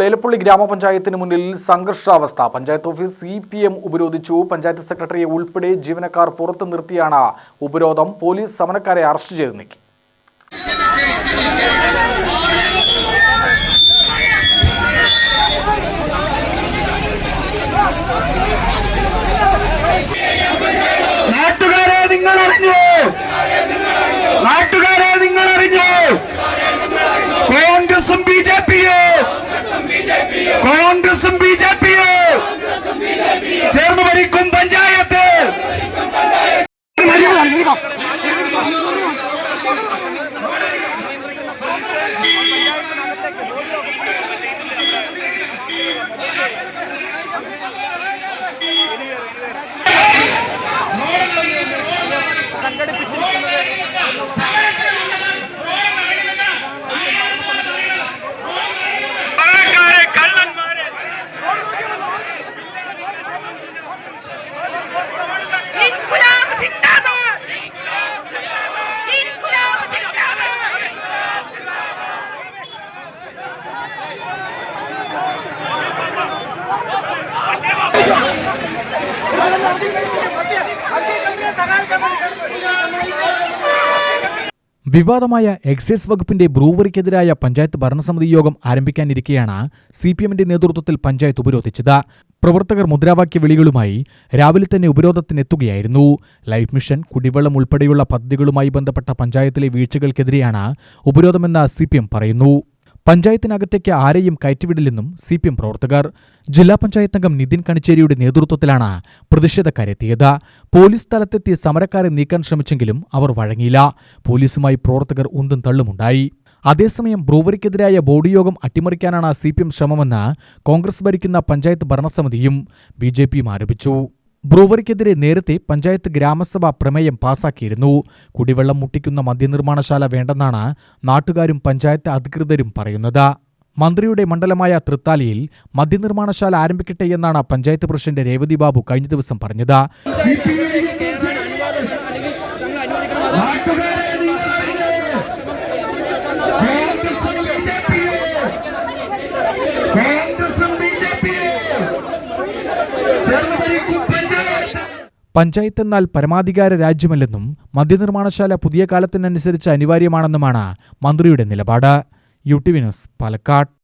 ഏലപ്പള്ളി ഗ്രാമപഞ്ചായത്തിന് മുന്നിൽ സംഘർഷാവസ്ഥ. Panchayat office C P M ഉപരോധിച്ചു. പഞ്ചായത്ത് സെക്രട്ടറിയെ ഉൾപ്പെടെ ജീവനക്കാർ പുറത്തു നിർത്തിയാണ് ഉപരോധം. പോലീസ് സമരക്കാരെ അറസ്റ്റ് ചെയ്ത് നീക്കി നാട്ടുകാരെ നിങ്ങൾ അറിഞ്ഞു നാട്ടുകാരെ നിങ്ങൾ അറിഞ്ഞു കോൺഗ്രസും ബി ജെ പിയും കോൺഗ്രസും ബി ജെ പിയോ. ചേർന്ന് ഭരിക്കും വിവാദമായ എക്സൈസ് വകുപ്പിന്റെ ബ്രൂവറിക്കെതിരായ പഞ്ചായത്ത് ഭരണസമിതി യോഗം ആരംഭിക്കാനിരിക്കെയാണ് സി പി എമ്മിന്റെ നേതൃത്വത്തിൽ പഞ്ചായത്ത് ഉപരോധിച്ചത്. പ്രവർത്തകർ മുദ്രാവാക്യ വിളികളുമായി രാവിലെ തന്നെ ഉപരോധത്തിനെത്തുകയായിരുന്നു. ലൈഫ് മിഷൻ കുടിവെള്ളം ഉൾപ്പെടെയുള്ള പദ്ധതികളുമായി ബന്ധപ്പെട്ട പഞ്ചായത്തിലെ വീഴ്ചകൾക്കെതിരെയാണ് ഉപരോധമെന്ന് സി പറയുന്നു. പഞ്ചായത്തിനകത്തേക്ക് ആരെയും കയറ്റിവിടില്ലെന്നും സി പി എം പ്രവർത്തകർ. ജില്ലാ പഞ്ചായത്ത് അംഗം നിതിൻ കണിച്ചേരിയുടെ നേതൃത്വത്തിലാണ് പ്രതിഷേധക്കാരെത്തിയത്. പോലീസ് സ്ഥലത്തെത്തി സമരക്കാരെ നീക്കാൻ ശ്രമിച്ചെങ്കിലും അവർ വഴങ്ങിയില്ല. പോലീസുമായി പ്രവർത്തകർ ഉന്തും തള്ളുമുണ്ടായി. അതേസമയം ബ്രൂവറിക്കെതിരായ ബോഡി യോഗം അട്ടിമറിക്കാനാണ് സി പി എം ശ്രമമെന്ന് കോൺഗ്രസ് ഭരിക്കുന്ന പഞ്ചായത്ത് ഭരണസമിതിയും ബി ജെ പിയും ആരോപിച്ചു. ബ്രൂവറിക്കെതിരെ നേരത്തെ പഞ്ചായത്ത് ഗ്രാമസഭ പ്രമേയം പാസാക്കിയിരുന്നു. കുടിവെള്ളം മുട്ടിക്കുന്ന മദ്യനിർമ്മാണശാല വേണ്ടെന്നാണ് നാട്ടുകാരും പഞ്ചായത്ത് അധികൃതരും പറയുന്നത്. മന്ത്രിയുടെ മണ്ഡലമായ തൃത്താലയിൽ മദ്യനിർമ്മാണശാല ആരംഭിക്കട്ടെ എന്നാണ് പഞ്ചായത്ത് പ്രസിഡന്റ് രേവതി ബാബു കഴിഞ്ഞ ദിവസം പറഞ്ഞത് നാട്ടുകാരെ നിങ്ങൾ അറിഞ്ഞു കോൺഗ്രസും ബി ജെ പിയും കോൺഗ്രസും ബി ജെ പിയും ചേർന്ന് ഭരിക്കും പഞ്ചായത്ത് പഞ്ചായത്ത് എന്നാൽ പരമാധികാര രാജ്യമല്ലെന്നും മദ്യനിർമ്മാണശാല പുതിയ കാലത്തിനനുസരിച്ച് അനിവാര്യമാണെന്നുമാണ് മന്ത്രിയുടെ നിലപാട്. U T V news Palakkad.